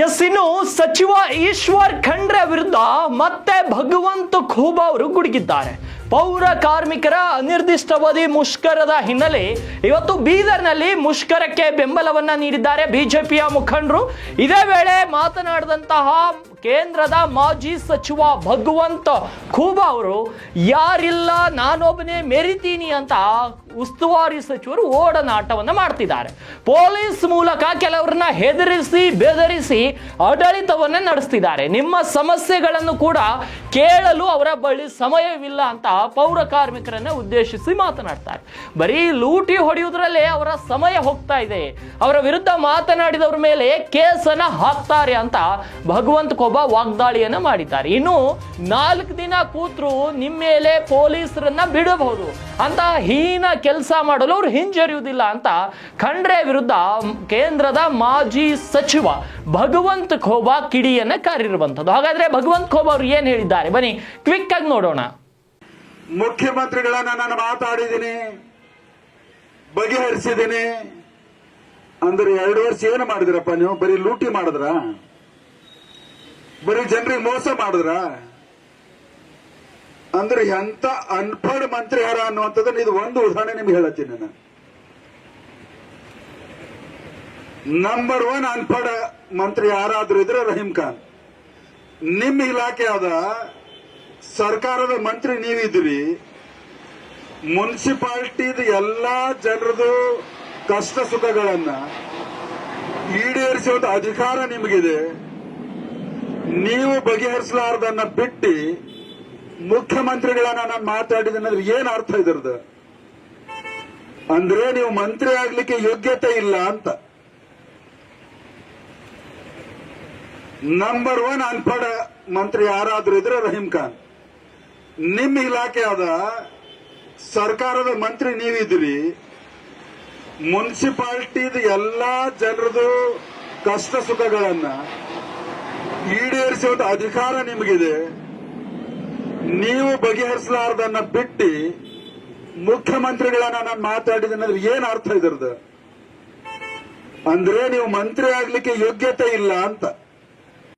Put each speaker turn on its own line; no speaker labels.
S ಇನ್ನು ಸಚಿವ ಈಶ್ವರ್ ಖಂಡ್ರೆ ವಿರುದ್ಧ ಮತ್ತೆ ಭಗವಂತ ಖೂಬ ಅವರು ಗುಡುಗಿದ್ದಾರೆ. ಪೌರ ಕಾರ್ಮಿಕರ ಅನಿರ್ದಿಷ್ಟಾವಧಿ ಮುಷ್ಕರದ ಹಿನ್ನೆಲೆ ಇವತ್ತು ಬೀದರ್ನಲ್ಲಿ ಮುಷ್ಕರಕ್ಕೆ ಬೆಂಬಲವನ್ನ ನೀಡಿದ್ದಾರೆ ಬಿಜೆಪಿಯ ಮುಖಂಡರು. ಇದೇ ವೇಳೆ ಮಾತನಾಡಿದಂತಹ ಕೇಂದ್ರದ ಮಾಜಿ ಸಚಿವ ಭಗವಂತ ಖೂಬಾ ಅವರು, ಯಾರಿಲ್ಲ, ನಾನೊಬ್ಬನೇ ಮೆರಿತೀನಿ ಅಂತ ಉಸ್ತುವಾರಿ ಸಚಿವರು ಓಡನಾಟವನ್ನು ಮಾಡ್ತಿದ್ದಾರೆ. ಪೊಲೀಸ್ ಮೂಲಕ ಕೆಲವರನ್ನ ಹೆದರಿಸಿ, ಬೆದರಿಸಿ ಆಡಳಿತವನ್ನ ನಡೆಸ್ತಿದ್ದಾರೆ. ನಿಮ್ಮ ಸಮಸ್ಯೆಗಳನ್ನು ಕೂಡ ಕೇಳಲು ಅವರ ಬಳಿ ಸಮಯವಿಲ್ಲ ಅಂತ ಪೌರ ಕಾರ್ಮಿಕರನ್ನ ಉದ್ದೇಶಿಸಿ ಮಾತನಾಡ್ತಾರೆ. ಬರೀ ಲೂಟಿ ಹೊಡೆಯುವುದರಲ್ಲೇ ಅವರ ಸಮಯ ಹೋಗ್ತಾ ಇದೆ. ಅವರ ವಿರುದ್ಧ ಮಾತನಾಡಿದವರ ಮೇಲೆ ಕೇಸನ್ನ ಹಾಕ್ತಾರೆ ಅಂತ ಭಗವಂತ ಕೊಬ್ಬ ವಾಗ್ದಾಳಿಯನ್ನ ಮಾಡಿದ್ದಾರೆ. ಇನ್ನು ನಾಲ್ಕು ದಿನ ಕೂತರು ನಿಮ್ಮ ಮೇಲೆ ಪೊಲೀಸರನ್ನ ಬಿಡಬಹುದು. ಅಂತ ಹೀನ ಕೆಲಸ ಮಾಡಲು ಅವ್ರು ಹಿಂಜರಿಯುವುದಿಲ್ಲ ಅಂತ ಖಂಡ್ರೆ ವಿರುದ್ಧ ಕೇಂದ್ರದ ಮಾಜಿ ಸಚಿವ ಭಗವಂತ ಖೋಬಾ ಕಿಡಿಯನ್ನ ಕಾರಿರುವಂಥದ್ದು. ಹಾಗಾದ್ರೆ ಭಗವಂತ ಖೋಬಾ ಅವರು ಏನು ಹೇಳಿದ್ದಾರೆ? ಬನ್ನಿ ಕ್ವಿಕ್ ಆಗಿ ನೋಡೋಣ.
ಮುಖ್ಯಮಂತ್ರಿಗಳನ್ನ ನಾನು ಮಾತಾಡಿದ್ದೀನಿ, ಬಗೆಹರಿಸಿದ್ದೀನಿ. ಅಂದ್ರೆ ಎರಡು ವರ್ಷ ಏನು ಮಾಡಿದ್ರಪ್ಪ ನೀವು? ಬರೀ ಲೂಟಿ ಮಾಡಿದ್ರ? ಬರೀ ಜನರಿಗೆ ಮೋಸ ಮಾಡಿದ್ರ? ಅಂದ್ರೆ ಎಂತ ಅನ್ಪಡ್ ಮಂತ್ರಿ ಯಾರ ಅನ್ನುವಂಥದ್ದನ್ನ ಇದು ಒಂದು ಉದಾಹರಣೆ ನಿಮ್ಗೆ ಹೇಳತ್ತೀನಿ ನಾನು. ನಂಬರ್ ಒನ್ ಅನ್ಪಡ ಮಂತ್ರಿ ಯಾರಾದ್ರೂ ಇದ್ರೆ ರಹೀಂ ಖಾನ್. ನಿಮ್ಮ ಇಲಾಖೆ ಆದ ಸರ್ಕಾರದ ಮಂತ್ರಿ ನೀವಿದ್ರಿ ಮುನ್ಸಿಪಾಲ್ಟಿದ ಎಲ್ಲಾ ಜನರದು ಕಷ್ಟ ಸುಖಗಳನ್ನ ಈಡೇರಿಸುವಂತ ಅಧಿಕಾರ ನಿಮಗಿದೆ. ನೀವು ಬಗೆಹರಿಸಲಾರ್ದನ್ನ ಬಿಟ್ಟು ಮುಖ್ಯಮಂತ್ರಿಗಳನ್ನ ನಾನು ಮಾತಾಡಿದ್ರೆ ಏನ್ ಅರ್ಥ ಇದ್ರದ ಅಂದ್ರೆ ನೀವು ಮಂತ್ರಿ ಆಗ್ಲಿಕ್ಕೆ ಯೋಗ್ಯತೆ ಇಲ್ಲ ಅಂತ. ನಂಬರ್ ಒನ್ ಅನ್ಪಡ ಮಂತ್ರಿ ಯಾರಾದ್ರೂ ಇದ್ರೆ ರಹೀಂ ಖಾನ್. ನಿಮ್ಮ ಇಲಾಖೆ ಅದ ಸರ್ಕಾರದ ಮಂತ್ರಿ ನೀವಿದ್ರಿ, ಮುನ್ಸಿಪಾಲ್ಟಿದ ಎಲ್ಲಾ ಜನರದು ಕಷ್ಟ ಸುಖಗಳನ್ನ ಈಡೇರಿಸುವಂತ ಅಧಿಕಾರ ನಿಮಗಿದೆ. ನೀವು ಬಗೆಹರಿಸಲಾರ್ದನ್ನ ಬಿಟ್ಟು ಮುಖ್ಯಮಂತ್ರಿಗಳನ್ನ ನಾನು ಮಾತಾಡಿದ್ರೆ ಏನ್ ಅರ್ಥ ಇದ್ರದ ಅಂದ್ರೆ ನೀವು ಮಂತ್ರಿ ಆಗ್ಲಿಕ್ಕೆ ಯೋಗ್ಯತೆ ಇಲ್ಲ ಅಂತ.